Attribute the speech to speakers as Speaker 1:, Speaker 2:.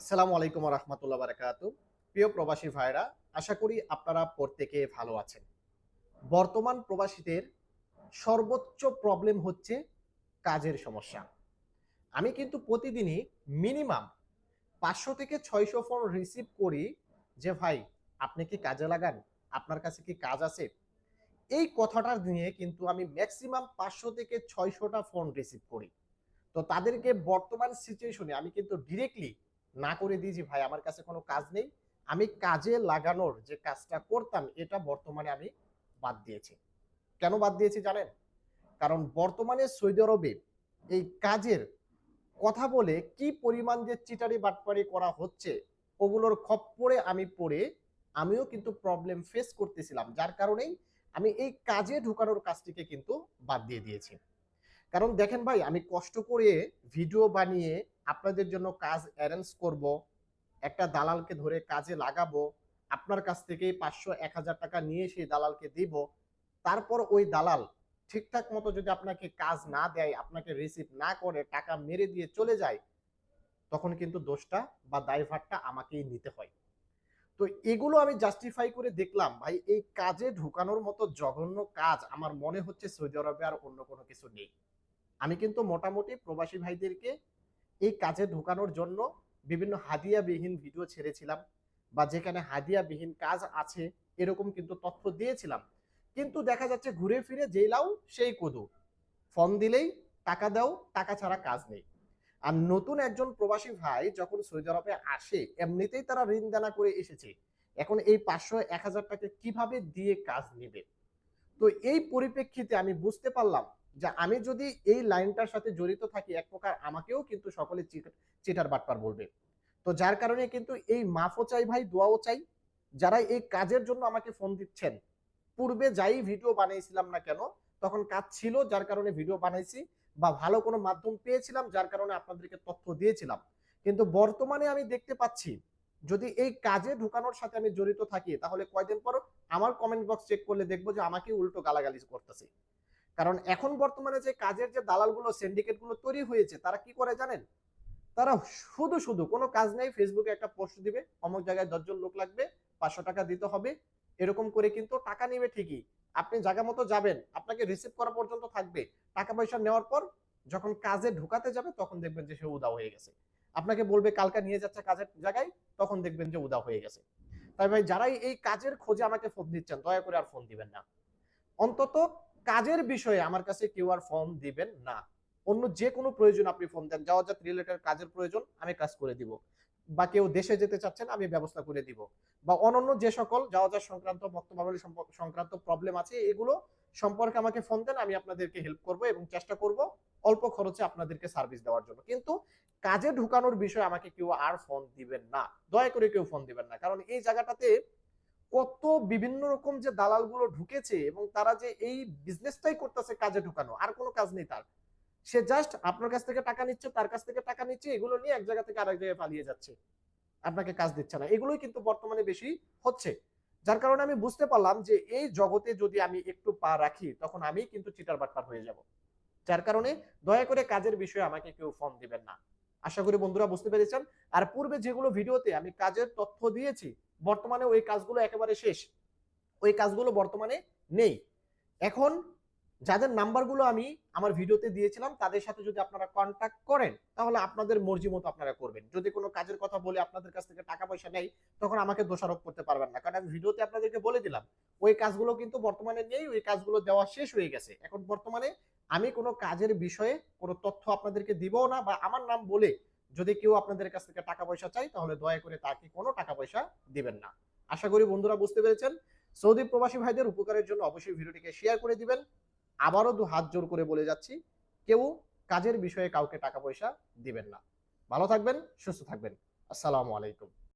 Speaker 1: আসসালামু আলাইকুম রহমতুল্লাহ বারাকাত প্রিয় প্রবাসী ভাইরা আশা করি আপনারা প্রত্যেকে ভালো আছেন। বর্তমান প্রবাসীদের সর্বোচ্চ প্রবলেম হচ্ছে কাজের সমস্যা। আমি কিন্তু প্রতিদিনই মিনিমাম পাঁচশো থেকে ছয়শো ফোন রিসিভ করি যে, ভাই, আপনি কি কাজে লাগান? আপনার কাছে কি কাজ আছে? এই কথাটা নিয়ে কিন্তু আমি ম্যাক্সিমাম পাঁচশো থেকে ছয়শোটা ফোন রিসিভ করি। তো তাদেরকে বর্তমান সিচুয়েশনে আমি কিন্তু ডিরেক্টলি না করে দিয়েছি, ভাই, আমার কাছে কোনো কাজ নেই। আমি কাজে লাগানোর যে কাজটা করতাম, এটা বর্তমানে আমি বাদ দিয়েছি। কেন বাদ দিয়েছি জানেন? কারণ বর্তমানে সৌদি আরবে এই কাজের কথা বলে কি পরিমাণ যে চিটারি বাটপারি করা হচ্ছে, ওগুলোর খপ্পরে আমি পড়ে আমিও কিন্তু প্রবলেম ফেস করতেছিলাম। যার কারণেই আমি এই কাজে ঢুকানোর কাজটিকে কিন্তু বাদ দিয়ে দিয়েছি। কারণ দেখেন ভাই, আমি কষ্ট করে ভিডিও বানিয়ে আপনাদের জন্য কাজ অ্যারেঞ্জ করব, একটা দালালকে ধরে কাজে লাগাবো, আপনার কাছ থেকেই পাঁচশো, এক হাজার টাকা নিয়ে সেই দালালকে দিব, তারপর ওই দালাল ঠিকঠাক মতো যদি আপনাকে কাজ না দেয়, আপনাকে রিসিভ না করে, টাকা মেরে দিয়ে চলে যায়, তখন কিন্তু দোষটা বা দায়ভারটা আমাকেই নিতে হয়। তো এগুলো আমি জাস্টিফাই করে দেখলাম, ভাই, এই কাজে ঢুকানোর মতো জঘন্য কাজ আমার মনে হচ্ছে সৌদি আরবে আর অন্য কোনো কিছু নেই। আমি কিন্তু মোটামুটি প্রবাসী ভাইদেরকে এই কাজে ঢোকানোর জন্য বিভিন্ন হাদিয়াবিহীন ভিডিও ছেড়েছিলাম বা যেখানে হাদিয়াবিহীন কাজ আছে এরকম কিন্তু তথ্য দিয়েছিলাম। কিন্তু দেখা যাচ্ছে ঘুরে ফিরে যেই লাও সেই কদু। ফোন দিলেই টাকা দাও, টাকা ছাড়া কাজ নেই। আর নতুন একজন প্রবাসী ভাই যখন সৌদি আরবে আসে, এমনিতেই তারা ঋণ দানা করে এসেছে। এখন এই পাঁচশো এক হাজার টাকা কীভাবে দিয়ে কাজ নেবে? তো এই পরিপ্রেক্ষিতে আমি বুঝতে পারলাম যে আমি যদি এই লাইনটার সাথে জড়িত থাকি, এক প্রকার আমাকেও কিন্তু সকলে চিটার বাটপার বলবে। তো যার কারণে কিন্তু এই মাফও চাই ভাই, দোয়াও চাই। যারা এই কাজের জন্য আমাকে ফোন দিচ্ছেন, পূর্বে যাই ভিডিও বানিয়েছিলাম না কেন, তখন কাজ ছিল, যার কারণে ভিডিও বানাইছি বা ভালো কোনো মাধ্যম পেয়েছিলাম, যার কারণে আপনাদেরকে তথ্য দিয়েছিলাম। কিন্তু বর্তমানে আমি দেখতে পাচ্ছি, যদি এই কাজে ঢুকানোর সাথে আমি জড়িত থাকি, তাহলে কয়দিন পর আমার কমেন্ট বক্স চেক করলে দেখব যে আমাকে উল্টো গালাগালি করতেছে। কারণ এখন বর্তমানে যে কাজের যে দালালগুলো সিন্ডিকেটগুলো তৈরি হয়েছে, তারা কি করে জানেন? তারা শুধু শুধু কোনো কাজ নেই ফেসবুকে একটা পোস্ট দিবে, অমুক জায়গায় দশজন লোক লাগবে, পাঁচশো টাকা দিতে হবে, এরকম করে কিন্তু টাকা নিবে ঠিকই। আপনি জায়গা মতো যাবেন, আপনাকে রিসিভ করা পর্যন্ত থাকবে। টাকা পয়সা নেওয়ার পর যখন কাজে ঢুকাতে যাবে, তখন দেখবেন যে সে উদা হয়ে গেছে। আপনাকে বলবে, কালকা নিয়ে যাচ্ছে কাজের জায়গায়, তখন দেখবেন যে উদা হয়ে গেছে। তাই ভাই, যারাই এই কাজের খোঁজে আমাকে ফোন দিচ্ছেন, দয়া করে আর ফোন দিবেন না। অন্তত কাজের বিষয়ে আমার কাছে কেউ আর ফোন দিবেন না। অন্য যে কোনো প্রয়োজন আপনি ফোন দেন যাওয়া যাত রিলেটেড কাজের প্রয়োজন, আমি কাজ করে দিব। বা কেউ দেশে যেতে চাচ্ছেন, আমি ব্যবস্থা করে দিব। বা অনন্য যে সকল যাওয়া যাওয়া সংক্রান্ত, বক্তব্যাবলী সংক্রান্ত প্রবলেম আছে, এগুলো সম্পর্কে আমাকে ফোন দেন, আমি আপনাদেরকে হেল্প করব এবং চেষ্টা করব অল্প খরচে আপনাদেরকে সার্ভিস দেওয়ার জন্য। কিন্তু কাজে ঢুকানোর বিষয়ে আমাকে কেউ আর ফোন দিবেন না। দয়া করে কেউ ফোন দিবেন না। কারণ এই জায়গাটাতে কত বিভিন্ন রকম যে দালালগুলো ঢুকেছে এবং তারা যে এই বিজনেসটাই করতেছে কাজে ঢুকানো, আর কোনো কাজ নেই তার। সে জাস্ট আপনার কাছ থেকে টাকা নিচ্ছে, তার কাছ থেকে টাকা নিচ্ছে, এগুলো নিয়ে এক জায়গা থেকে আরেক জায়গায় পালিয়ে যাচ্ছে। আপনাকে কাজ দিচ্ছে না। এগুলোই কিন্তু বর্তমানে বেশি হচ্ছে। যার কারণে আমি বুঝতে পারলাম যে এই জগতে যদি আমি একটু পা রাখি, তখন আমি কিন্তু চিটার বাটপার হয়ে যাব। যার কারণে দয়া করে কাজের বিষয়ে আমাকে কেউ ফোন দিবেন না। আশা করি বন্ধুরা বুঝতে পেরেছেন। আর পূর্বে যেগুলো ভিডিওতে আমি কাজের তথ্য দিয়েছি বর্তমানে ওই কাজগুলো একেবারে শেষ। ওই কাজগুলো বর্তমানে নেই। এখন যাদের নাম্বারগুলো আমি আমার ভিডিওতে দিয়েছিলাম, তাদের সাথে যদি আপনারা কন্ট্যাক্ট করেন, তাহলে আপনাদের মর্জি মতো আপনারা করবেন। যদি কোনো কাজের কথা বলে আপনাদের কাছ থেকে টাকা পয়সা নেই, তখন আমাকে দোষারোপ করতে পারবেন না। কারণ আমি ভিডিওতে আপনাদেরকে বলে দিলাম, ওই কাজগুলো কিন্তু বর্তমানে নেই, ওই কাজগুলো দেওয়া শেষ হয়ে গেছে। এখন বর্তমানে আমি কোনো কাজের বিষয়ে কোনো তথ্য আপনাদেরকে দিবও না বা আমার নাম বলে যদি কেউ আপনাদের কাছ থেকে টাকা পয়সা চাই তাহলে দয়া করে তাকে কোনো টাকা পয়সা দিবেন না। আশা করি বন্ধুরা বুঝতে পেরেছেন। সৌদি প্রবাসী ভাইদের উপকারের জন্য অবশ্যই ভিডিওটিকে শেয়ার করে দিবেন। আবারও দু হাত জোর করে বলে যাচ্ছি, কেউ কাজের বিষয়ে কাউকে টাকা পয়সা দিবেন না। ভালো থাকবেন, সুস্থ থাকবেন। আসসালামু আলাইকুম।